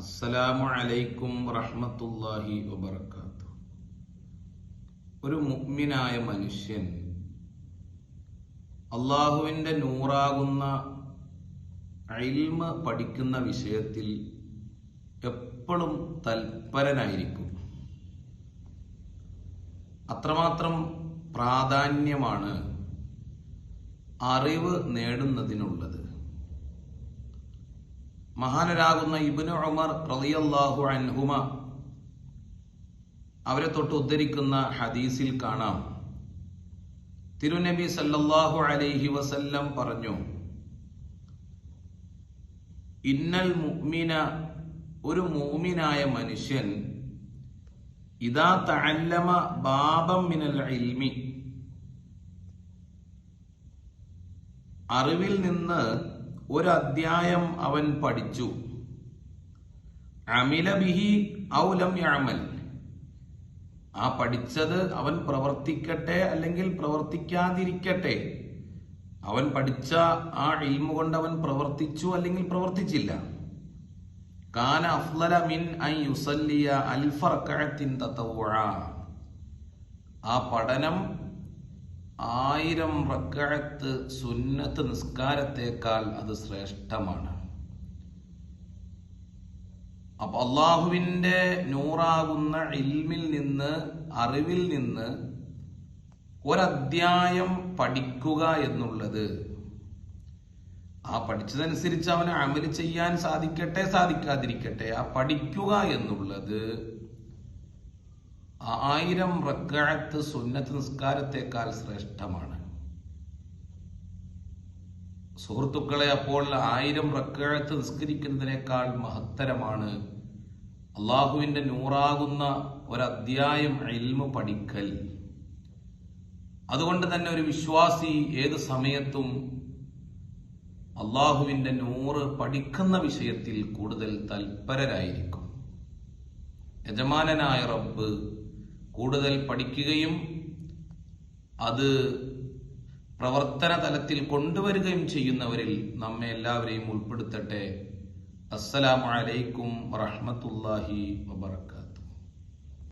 അസ്സലാമു അലൈക്കും റഹ്മത്തുല്ലാഹി വബർക്കാത്തു ഒരു മുഅ്മിനായ മനുഷ്യൻ അള്ളാഹുവിന്റെ നൂറാകുന്ന ഇൽമ് പഠിക്കുന്ന വിഷയത്തിൽ എപ്പോഴും തൽപരനായിരിക്കും. അത്രമാത്രം പ്രാധാന്യമാണ് അറിവ് നേടുന്നതിനുള്ളത്. മഹാനരാകുന്ന ഇബിന് ഉമർ റളിയല്ലാഹു അൻഹുമ അവരെ തൊട്ട് ഉദ്ധരിക്കുന്ന ഹദീസിൽ കാണാം. തിരുനബി സല്ലല്ലാഹു അലൈഹി വസല്ലം പറഞ്ഞു ഇന്നൽ മുഅ്മിന ഒരു മുഅ്മിനായ മനുഷ്യൻ ഇദാ തഅല്ലമ ബാബം മിനൽ ഇൽമി അറിവിൽ നിന്ന് ഒരു അധ്യായം അവൻ പഠിച്ചു. അമില ബിഹി ഔലം യാമൽ ആ പഠിച്ചത് അവൻ പ്രവർത്തിക്കട്ടെ അല്ലെങ്കിൽ പ്രവർത്തിക്കാതിരിക്കട്ടെ. അവൻ പഠിച്ച ആ ഇൽമ കൊണ്ട് അവൻ പ്രവർത്തിച്ചു അല്ലെങ്കിൽ പ്രവർത്തിച്ചില്ല. കാന അഫ്ലല മിൻ അൻ യുസല്ലിയ അൽഫ റക്അത്തിൻ തതവ്വുഅ. ആ പഠനം ആയിരം റക്കഴത്ത് സുന്നത്ത് നിസ്കാരത്തേക്കാൾ അത് ശ്രേഷ്ഠമാണ്. അപ്പൊ അള്ളാഹുവിന്റെ നൂറാകുന്ന ഇൽമിൽ നിന്ന് അറിവിൽ നിന്ന് ഒരധ്യായം പഠിക്കുക എന്നുള്ളത്. ആ പഠിച്ചതനുസരിച്ച് അവന് അമൽ ചെയ്യാൻ സാധിക്കട്ടെ സാധിക്കാതിരിക്കട്ടെ ആ പഠിക്കുക എന്നുള്ളത് ആയിരം റക്കാഴത്ത് സുന്നത്ത് നിസ്കാരത്തെക്കാൾ ശ്രേഷ്ഠമാണ്. സുഹൃത്തുക്കളെ അപ്പോൾ ആയിരം റക്കാഴത്ത് നിസ്കരിക്കുന്നതിനേക്കാൾ മഹത്തരമാണ് അള്ളാഹുവിന്റെ നൂറാകുന്ന ഒരധ്യായം ഇൽമ പഠിക്കൽ. അതുകൊണ്ട് തന്നെ ഒരു വിശ്വാസി ഏത് സമയത്തും അള്ളാഹുവിന്റെ നൂറ് പഠിക്കുന്ന വിഷയത്തിൽ കൂടുതൽ തൽപരരായിരിക്കും. യജമാനനായ റബ്ബ് കൂടുതൽ പഠിക്കുകയും അത് പ്രവർത്തന തലത്തിൽ കൊണ്ടുവരികയും ചെയ്യുന്നവരിൽ നമ്മെ എല്ലാവരെയും ഉൾപ്പെടുത്തട്ടെ. അസ്സലാമലൈക്കും അലൈക്കും വറഹ്മത്തുള്ളാഹി വബറകാതുഹു